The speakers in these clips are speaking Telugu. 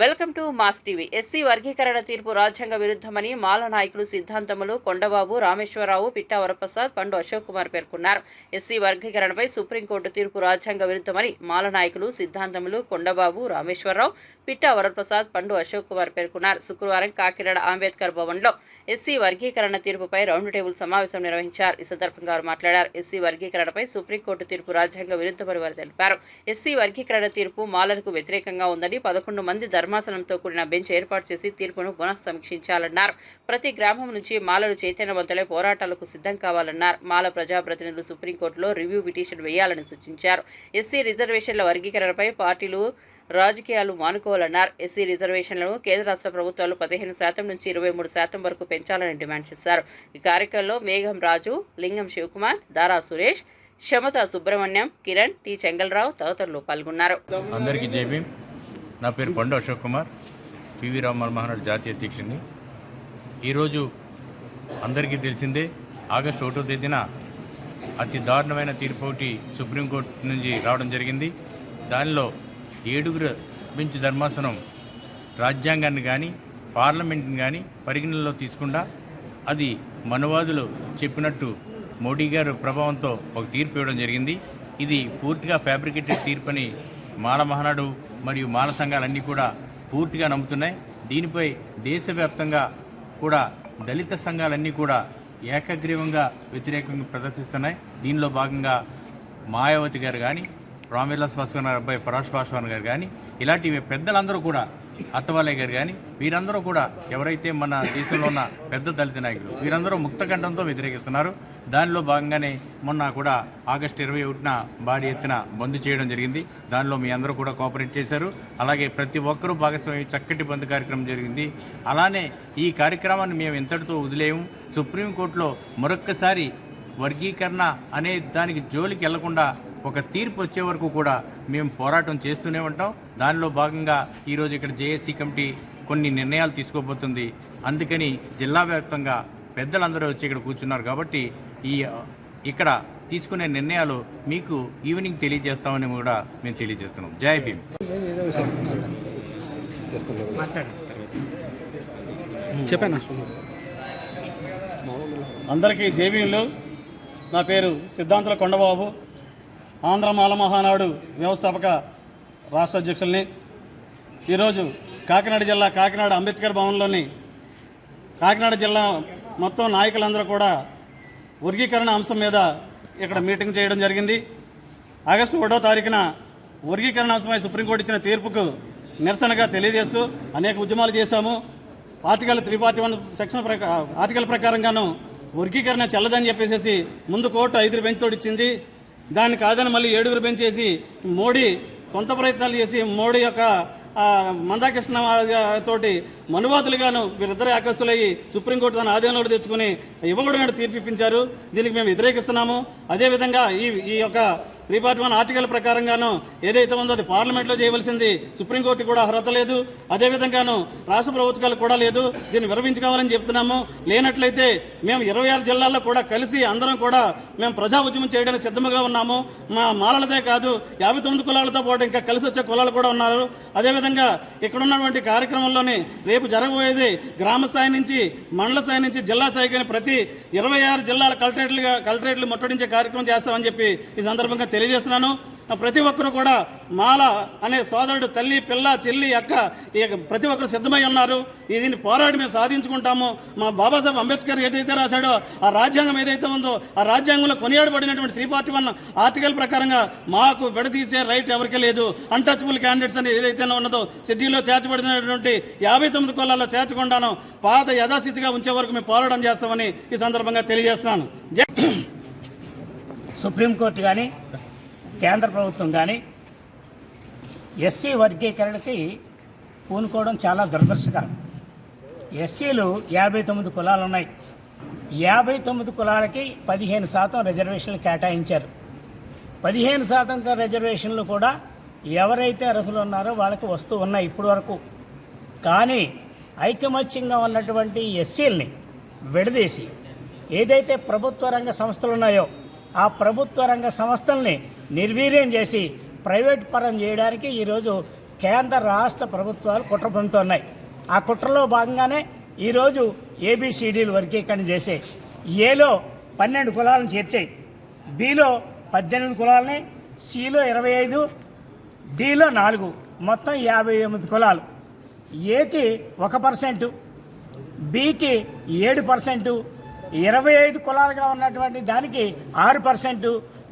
Welcome to Mass TV. SC వర్గీకరణ తీర్పు రాజ్యాంగ విరుద్ధమని మాల నాయకులు సిద్ధాంతములు కొండబాబు రామేశ్వరరావు పిట్టా వరప్రసాద్ పండు అశోక్ కుమార్ పేర్కొన్నారు. ఎస్సీ వర్గీకరణపై సుప్రీంకోర్టు తీర్పు రాజ్యాంగ విరుద్ధమని మాల నాయకులు సిద్ధాంతములు కొండబాబు రామేశ్వరరావు పిట్టా వరప్రసాద్ పండు అశోక్ కుమార్ పేర్కొన్నారు. శుక్రవారం కాకినాడ అంబేద్కర్ భవన్లో ఎస్సీ వర్గీకరణ తీర్పుపై రౌండ్ టేబుల్ సమావేశం నిర్వహించారు. ఈ సందర్భంగా వారు మాట్లాడారు. ఎస్సీ వర్గీకరణపై సుప్రీంకోర్టు తీర్పు రాజ్యాంగ విరుద్ధమని వారు తెలిపారు. ఎస్సీ వర్గీకరణ తీర్పు మాలలకు వ్యతిరేకంగా ఉందని పదకొండు మంది ధర్మాసనంతో కూడిన బెంచ్ ఏర్పాటు చేసి తీర్పును పునః సమీక్షించాలన్నారు ప్రతి గ్రామం నుంచి మాలలు చైతన్యవంతులై పోరాటాలకు సిద్ధం కావాలన్నారు. మాల ప్రజాప్రతినిధులు సుప్రీంకోర్టులో రివ్యూ పిటిషన్ వేయాలని సూచించారు. ఎస్సీ రిజర్వేషన్ల వర్గీకరణపై పార్టీలు రాజకీయాలు మానుకోవాలన్నారు. ఎస్సీ రిజర్వేషన్లను కేంద్ర రాష్ట్ర ప్రభుత్వాలు పదిహేను శాతం నుంచి ఇరవై మూడు శాతం వరకు పెంచాలని డిమాండ్ చేశారు. ఈ కార్యక్రమంలో మేఘం రాజు లింగం శివకుమార్ దారా సురేష్ క్షమత సుబ్రహ్మణ్యం కిరణ్ టి. చెంగల్రావు తదితరులు పాల్గొన్నారు. అందరికీ జై నా పేరు పండు అశోక్ కుమార్. పివి రామన్ మహారాజ్ జాతీయ అధ్యక్షుడిని. ఈరోజు అందరికీ తెలిసిందే ఆగస్టు ఒకటో తేదీన అతి దారుణమైన తీర్పు ఒకటి సుప్రీంకోర్టు నుంచి రావడం జరిగింది. దానిలో ఏడుగురు బెంచ్ ధర్మాసనం రాజ్యాంగాన్ని కానీ పార్లమెంట్ని కానీ పరిగణనలో తీసుకుండా అది మనువాదులు చెప్పినట్టు మోడీ గారు ప్రభావంతో ఒక తీర్పు ఇవ్వడం జరిగింది. ఇది పూర్తిగా ఫ్యాబ్రికేటెడ్ తీర్పని మాల మహానాడు మరియు మాల సంఘాలన్నీ కూడా పూర్తిగా నమ్ముతున్నాయి. దీనిపై దేశవ్యాప్తంగా కూడా దళిత సంఘాలన్నీ కూడా ఏకగ్రీవంగా వ్యతిరేకంగా ప్రదర్శిస్తున్నాయి. దీనిలో భాగంగా మాయావతి గారు కానీ రామ్విలాస్ పాస్వాన్ గారి అబ్బాయి పరాష్ పాస్వాన్ గారు కానీ ఇలాంటి పెద్దలందరూ కూడా అత్తవాలయ్య గారు కానీ వీరందరూ కూడా ఎవరైతే మన దేశంలో ఉన్న పెద్ద దళిత నాయకులు వీరందరూ ముక్తకంఠంతో వ్యతిరేకిస్తున్నారు. దానిలో భాగంగానే మొన్న కూడా ఆగస్టు ఇరవై ఒకటిన భారీ ఎత్తున బంద్ చేయడం జరిగింది. దానిలో మీ అందరూ కూడా కోఆపరేట్ చేశారు. అలాగే ప్రతి ఒక్కరూ భాగస్వామి చక్కటి బంద్ కార్యక్రమం జరిగింది. అలానే ఈ కార్యక్రమాన్ని మేము ఇంతటితో వదిలేము సుప్రీంకోర్టులో మరొక్కసారి వర్గీకరణ అనే దానికి జోలికి వెళ్ళకుండా ఒక తీర్పు వచ్చే వరకు కూడా మేము పోరాటం చేస్తూనే ఉంటాం. దానిలో భాగంగా ఈరోజు ఇక్కడ జేఏసీ కమిటీ కొన్ని నిర్ణయాలు తీసుకోబోతుంది. అందుకని జిల్లా వ్యాప్తంగా పెద్దలందరూ వచ్చి ఇక్కడ కూర్చున్నారు కాబట్టి ఈ ఇక్కడ తీసుకునే నిర్ణయాలు మీకు ఈవినింగ్ తెలియజేస్తామని కూడా మేము తెలియజేస్తున్నాం. జై భీమ్. చెప్పాను? అందరికీ జేబీలు నా పేరు సిద్ధాంతుల కొండబాబు. ఆంధ్ర మాల మహానాడు వ్యవస్థాపక రాష్ట్ర అధ్యక్షుల్ని. ఈరోజు కాకినాడ జిల్లా కాకినాడ అంబేద్కర్ భవన్లోని కాకినాడ జిల్లా మొత్తం నాయకులందరూ కూడా వర్గీకరణ అంశం మీద ఇక్కడ మీటింగ్ చేయడం జరిగింది. ఆగస్టు ఒకటో తారీఖున వర్గీకరణ అంశమై సుప్రీంకోర్టు ఇచ్చిన తీర్పుకు నిరసనగా తెలియజేస్తూ అనేక ఉద్యమాలు చేశాము. Article three forty one section ప్రకా article ప్రకారంగాను వర్గీకరణ చెల్లదని చెప్పేసి ముందు కోర్టు ఐదుగురు బెంచ్ తోటి ఇచ్చింది. దాన్ని కాదని మళ్ళీ ఏడుగురు బెంచ్ చేసి మోడీ సొంత ప్రయత్నాలు చేసి మోడీ యొక్క మందాకృష్ణ తోటి మనువాదులుగాను వీరిద్దరు ఆకస్తులయ్యి సుప్రీంకోర్టు తన ఆధీనంలో తెచ్చుకుని ఇవ్వకూడని తీర్పు ఇప్పించారు దీనికి మేము వ్యతిరేకిస్తున్నాము. అదేవిధంగా ఈ ఈ యొక్క త్రీ ఫార్టీ వన్ ఆర్టికల్ ప్రకారంగాను ఏదైతే ఉందో అది పార్లమెంట్లో చేయవలసింది సుప్రీంకోర్టు కూడా అర్హత లేదు. అదేవిధంగాను రాష్ట్ర ప్రభుత్వాలు కూడా లేదు. దీన్ని విరమించుకోవాలని చెప్తున్నాము. లేనట్లయితే మేము ఇరవై ఆరు జిల్లాల్లో కూడా కలిసి అందరం కూడా మేము ప్రజా ఉద్యమం చేయడానికి సిద్ధంగా ఉన్నాము. మా మాలలదే కాదు యాభై తొమ్మిది కులాలతో పాటు ఇంకా కలిసి వచ్చే కులాలు కూడా ఉన్నారు. అదేవిధంగా ఇక్కడ ఉన్నటువంటి కార్యక్రమంలోని రేపు జరగబోయేది గ్రామ స్థాయి నుంచి మండల స్థాయి నుంచి జిల్లా స్థాయి ప్రతి ఇరవై ఆరు జిల్లాల కలెక్టరేట్లుగా కలెక్టరేట్లు ముట్టడించే కార్యక్రమం చేస్తామని చెప్పి ఈ సందర్భంగా తెలియజేస్తున్నాను. ప్రతి ఒక్కరు కూడా మాల అనే సోదరుడు తల్లి పిల్ల చెల్లి అక్క ఈ ప్రతి ఒక్కరు సిద్ధమై ఉన్నారు. దీన్ని పోరాడి మేము సాధించుకుంటాము. మా బాబాసాహెబ్ అంబేద్కర్ ఏదైతే రాశాడో ఆ రాజ్యాంగం ఏదైతే ఉందో ఆ రాజ్యాంగంలో కొనియాడబడినటువంటి త్రీ పార్టీ వన్ ఆర్టికల్ ప్రకారంగా మాకు విడదీసే రైట్ ఎవరికీ లేదు. అన్టచబుల్ క్యాండిడేట్స్ అని ఏదైతే ఉన్నదో షెడ్యూల్లో చేర్చబడినటువంటి యాభై తొమ్మిది కులాల్లో చేర్చకుండాను పాత యథాస్థితిగా ఉంచే వరకు మేము పోరాటం చేస్తామని ఈ సందర్భంగా తెలియజేస్తున్నాను. సుప్రీంకోర్టు కానీ కేంద్ర ప్రభుత్వం కానీ ఎస్సీ వర్గీకరణకి పూనుకోవడం చాలా దురదృష్టకరం. ఎస్సీలు యాభై తొమ్మిది కులాలు ఉన్నాయి. యాభై తొమ్మిది కులాలకి పదిహేను శాతం రిజర్వేషన్లు కేటాయించారు. పదిహేను శాతం రిజర్వేషన్లు కూడా ఎవరైతే అర్హులు ఉన్నారో వాళ్ళకి వస్తూ ఉన్నాయి ఇప్పటి వరకు. కానీ ఐకమత్యంగా ఉన్నటువంటి ఎస్సీల్ని విడదీసి ఏదైతే ప్రభుత్వ రంగ సంస్థలు ఉన్నాయో ఆ ప్రభుత్వ రంగ సంస్థల్ని నిర్వీర్యం చేసి ప్రైవేట్ పరం చేయడానికి ఈరోజు కేంద్ర రాష్ట్ర ప్రభుత్వాలు కుట్ర పొందుతున్నాయి. ఆ కుట్రలో భాగంగానే ఈరోజు ఏబిసిడీలు వర్గీకరణ చేసే ఏలో పన్నెండు కులాలను చేర్చాయి. బిలో పద్దెనిమిది కులాలని సిలో ఇరవై ఐదు డిలో నాలుగు మొత్తం యాభై ఎనిమిది కులాలు. ఏకి ఒక పర్సెంటు బికి ఏడు పర్సెంటు ఇరవై ఐదు కులాలుగా ఉన్నటువంటి దానికి ఆరు పర్సెంటు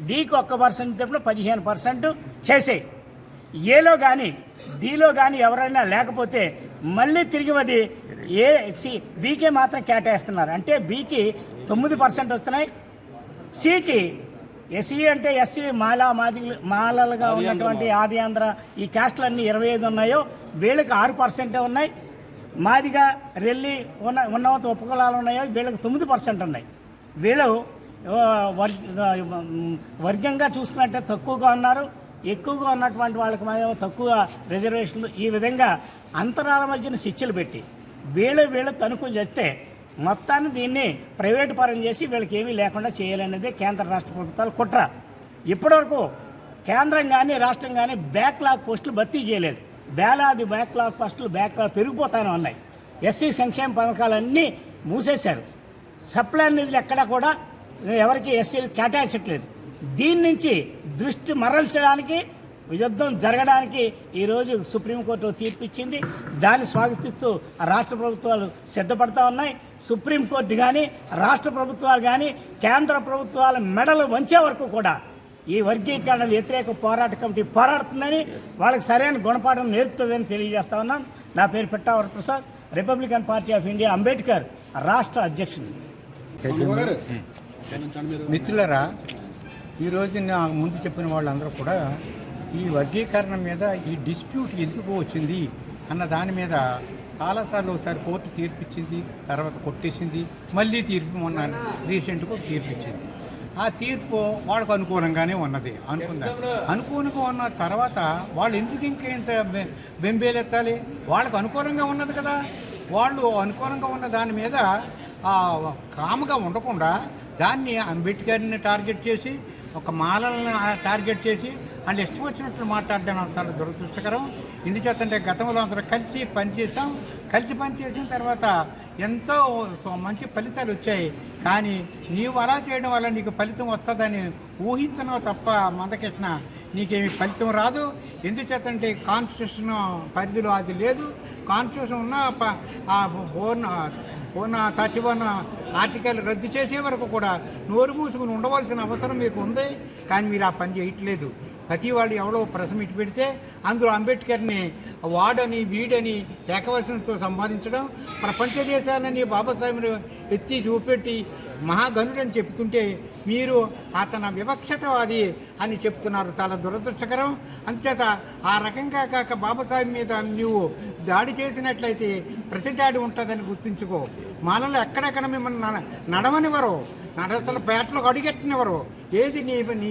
డికి ఒక్క పర్సెంట్ తప్పున పదిహేను పర్సెంట్ చేసాయి. ఏలో కానీ డిలో కానీ ఎవరైనా లేకపోతే మళ్ళీ తిరిగి అది ఏ సి బీకే మాత్రం కేటాయిస్తున్నారు. అంటే బీకి తొమ్మిది పర్సెంట్ వస్తున్నాయి సికి ఎస్సీ అంటే ఎస్సీ మాలా మాది మాలలుగా ఉన్నటువంటి ఆది ఆంధ్ర ఈ క్యాస్ట్లన్నీ ఇరవై ఐదు ఉన్నాయో వీళ్ళకి ఆరు పర్సెంటే ఉన్నాయి. మాదిగా రెల్లి ఉన్న ఉన్నవంత ఉపకులాలు ఉన్నాయో వీళ్ళకి తొమ్మిది పర్సెంట్ ఉన్నాయి. వీళ్ళు వర్- వర్గంగా చూసుకున్నట్టే తక్కువగా ఉన్నారు. ఎక్కువగా ఉన్నటువంటి వాళ్ళకి మాత్రం తక్కువ రిజర్వేషన్లు ఈ విధంగా అంతరాల మధ్యన శిక్షలు పెట్టి వీళ్ళు వీళ్ళు తనుకుని చేస్తే మొత్తాన్ని దీన్ని ప్రైవేటు పరం చేసి వీళ్ళకి ఏమీ లేకుండా చేయాలనేదే కేంద్ర రాష్ట్ర ప్రభుత్వాలు కుట్ర. ఇప్పటివరకు కేంద్రం కానీ రాష్ట్రం కానీ బ్యాక్లాగ్ పోస్టులు భర్తీ చేయలేదు. వేలాది బ్యాక్లాగ్ పోస్టులు బ్యాక్లాగ్ పెరిగిపోతానే ఉన్నాయి. ఎస్సీ సంక్షేమ పథకాలన్నీ మూసేశారు. సప్లై నిధులు ఎక్కడా కూడా ఎవరికి ఎస్సీలు కేటాయించట్లేదు. దీని నుంచి దృష్టి మరల్చడానికి యుద్ధం జరగడానికి ఈరోజు సుప్రీంకోర్టు తీర్పు ఇచ్చింది దాన్ని స్వాగతిస్తూ రాష్ట్ర ప్రభుత్వాలు సిద్ధపడతా ఉన్నాయి. సుప్రీంకోర్టు కానీ రాష్ట్ర ప్రభుత్వాలు కానీ కేంద్ర ప్రభుత్వాల మెడలు వంచే వరకు కూడా ఈ వర్గీకరణ వ్యతిరేక పోరాట కమిటీ పోరాడుతుందని వాళ్ళకి సరైన గుణపాఠం నేర్పుతుందని తెలియజేస్తా ఉన్నాం. నా పేరు Pitta Varaprasad republican party of India Ambedkar రాష్ట్ర అధ్యక్షుడు మిత్రులరా ఈరోజు నా ముందు చెప్పిన వాళ్ళందరూ కూడా ఈ వర్గీకరణ మీద ఈ డిస్ప్యూట్ ఎందుకు వచ్చింది అన్న దాని మీద చాలాసార్లు ఒకసారి కోర్టు తీర్పిచ్చింది తర్వాత కొట్టేసింది మళ్ళీ తీర్పు మొన్న రీసెంట్గా తీర్పిచ్చింది. ఆ తీర్పు వాళ్ళకు అనుకూలంగానే ఉన్నది. అనుకుందాం. అనుకూలంగా ఉన్న తర్వాత వాళ్ళు ఎందుకు ఇంకా ఇంత బెంబేలెత్తాలి? వాళ్ళకు అనుకూలంగా ఉన్నది కదా. వాళ్ళు అనుకూలంగా ఉన్న దాని మీద కాముగా ఉండకుండా దాన్ని అంబేద్కర్ని టార్గెట్ చేసి ఒక మాలలను టార్గెట్ చేసి వాళ్ళు ఇష్టం వచ్చినట్లు మాట్లాడడం చాలా దురదృష్టకరం. ఎందుచేతంటే గతంలో అందరూ కలిసి పనిచేసాం కలిసి పనిచేసిన తర్వాత ఎంతో సో- మంచి ఫలితాలు వచ్చాయి. కానీ నీవు అలా చేయడం వల్ల నీకు ఫలితం వస్తుందని ఊహించను తప్ప మందకృష్ణ నీకేమి ఫలితం రాదు. ఎందుచేతంటే కాన్స్టిట్యూషన్ పరిధిలో అది లేదు. కాన్స్టిట్యూషన్ ఉన్న ప- ఆ బోర్న పోన థర్టీ వన్ ఆర్టికల్ రద్దు చేసే వరకు కూడా నోరు మూసుకుని ఉండవలసిన అవసరం మీకు ఉంది. కానీ మీరు ఆ పని చేయట్లేదు. ప్రతి వాళ్ళు ఎవడో ప్రశ్న ఇటు పెడితే అందులో అంబేద్కర్ని వాడని వీడని ఏకవచనంతో సంపాదించడం ప్రపంచ దేశాలని బాబాసాహెబ్ను ఎత్తి చూపెట్టి మహాగనుడని చెప్తుంటే మీరు అతను వివక్షతవాది అని చెప్తున్నారు. చాలా దురదృష్టకరం. అందుచేత ఆ రకంగా కాక బాబాసాహెబ్ మీద నువ్వు దాడి చేసినట్లయితే ప్రతి దాడి ఉంటుందని గుర్తుంచుకో. మనలో ఎక్కడెక్కడ మిమ్మల్ని నడ- నడవనివ్వరు. నడసలు పేటలో అడిగెట్టినవరు. ఏది నీ నీ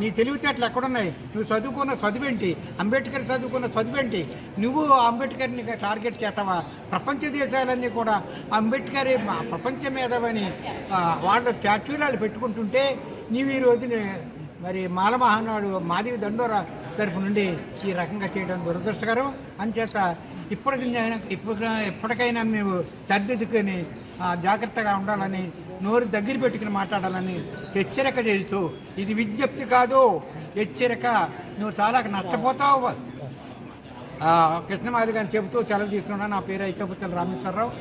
నీ తెలివితేటలు ఎక్కడున్నాయి? నువ్వు చదువుకున్న చదువేంటి? అంబేద్కర్ చదువుకున్న చదువేంటి? నువ్వు అంబేద్కర్ని టార్గెట్ చేస్తావా? ప్రపంచ దేశాలన్నీ కూడా అంబేద్కర్ ప్రపంచ మేధావని వాళ్ళ స్టాట్యూలాలు పెట్టుకుంటుంటే నీవు ఈ రోజుని మరి మాలమహానాడు మాదివి దండోరా తరపు నుండి ఈ రకంగా చేయడం దురదృష్టకరం. అంచేత ఇప్పటికి నేను ఇప్పుడు ఎప్పటికైనా మేము సర్దిద్దుకొని జాగ్రత్తగా ఉండాలని నోరు దగ్గర పెట్టుకుని మాట్లాడాలని హెచ్చరిక చేస్తూ ఇది విజ్ఞప్తి కాదు హెచ్చరిక నువ్వు చాలా నష్టపోతావు. ఆ, కృష్ణమాది గారిని చెబుతూ సెలవు తీసుకున్నా నా పేరు ఐకపుత్రుల రామేశ్వరరావు.